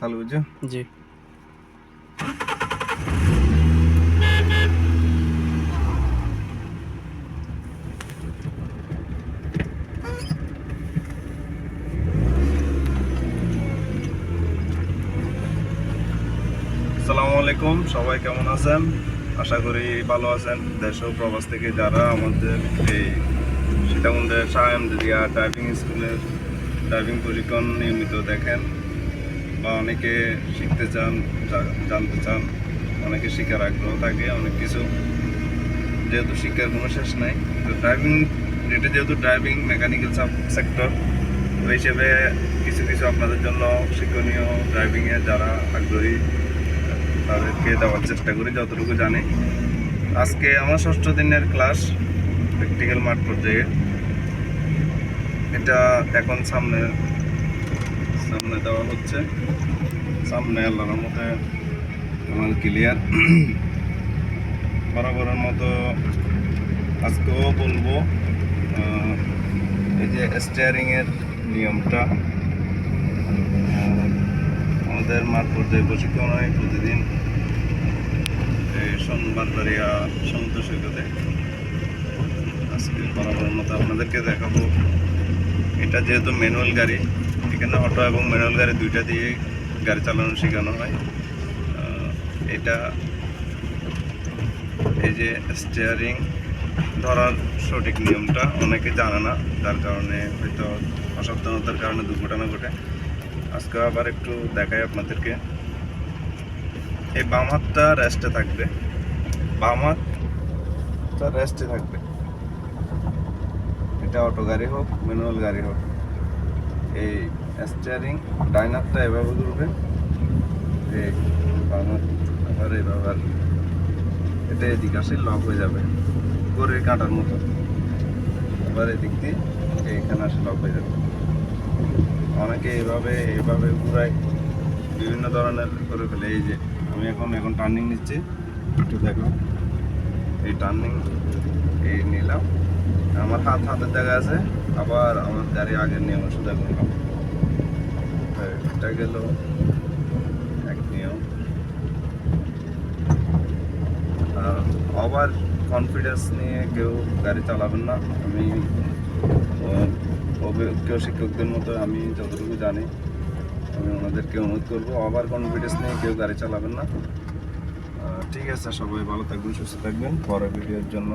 চালু বুঝছ জি আসসালামু আলাইকুম সবাই কেমন আছেন? আশা করি ভালো আছেন। দেশ ও প্রবাস থেকে যারা আমাদের এই সীতাকুণ্ডের শাহামদিয়া ড্রাইভিং স্কুলের ড্রাইভিং প্রশিক্ষণ নিয়মিত দেখেন বা অনেকে শিখতে চান জানতে চান, অনেকে শিখার আগ্রহ থাকে, অনেক কিছু। যেহেতু শিক্ষার কোনো শেষ নাই, তো ড্রাইভিং এটা যেহেতু ড্রাইভিং মেকানিক্যাল সাব সেক্টর ওই হিসেবে কিছু কিছু আপনাদের জন্য শিক্ষণীয় ড্রাইভিংয়ে যারা আগ্রহী, তাদেরকে দেওয়ার চেষ্টা করি, যতটুকু জানি। আজকে আমার ষষ্ঠ দিনের ক্লাস প্র্যাকটিক্যাল মাঠ পর্যায়ে এটা এখন সামনে সামনে দেওয়া হচ্ছে। সামনে আল্লাহর মতে আমার ক্লিয়ার বরাবরের মতো আজকেও বলব এই যে স্টিয়ারিংয়ের নিয়মটা আমাদের মাঠ পর্যায়ে প্রশিক্ষণ হয় প্রতিদিন এই সোনবারবাড়িয়া সমুদ্র সৈকতে আজকে বরাবরের মতো আপনাদেরকে দেখাবো। এটা যেহেতু ম্যানুয়াল গাড়ি এখানে অটো এবং ম্যানুয়াল গাড়ি দুইটা দিয়ে গাড়ি চালানো শেখানো হয়। এটা এই যে স্টিয়ারিং ধরার সঠিক নিয়মটা অনেকে জানে না, যার কারণে হয়তো অসাবধানতার কারণে দুর্ঘটনা ঘটে। আজকে আবার একটু দেখাই আপনাদেরকে। এই বাম হাতটা রেস্টে থাকবে। বাম হাতটা রেস্টে থাকবে। এটা অটো গাড়ি হোক, ম্যানুয়াল গাড়ি হোক, এই স্টিয়ারিং, ডাইনারটা এভাবে ঘুরবে। আবার এইভাবে আর এটা এদিক আসে, লক হয়ে যাবে। গড়ের কাঁটার মতো। আবার এদিক দিয়ে এখানে আসে, লক হয়ে যাবে। অনেকে এভাবে এভাবে ঘুরায়। বিভিন্ন ধরনের করে ফেলে। এই যে, আমি এখন এখন টার্নিং নিচ্ছি। একটু দেখো। এই টার্নিং এই নিলাম। আমার হাত হাতের জায়গা আছে। আবার আমার গাড়ি আগের নিয়ম সোজা করলাম তো এটা গেল এক নিয়ম। ওভার কনফিডেন্স নিয়ে কেউ গাড়ি চালাবেন না। আমি অভিজ্ঞ শিক্ষকদের মতো আমি যতটুকু জানি, আমি ওনাদেরকে অনুরোধ করব ওভার কনফিডেন্স নিয়ে কেউ গাড়ি চালাবেন না। ঠিক আছে, সবাই ভালো থাকবেন, সুস্থ থাকবেন। পরের ভিডিওর জন্য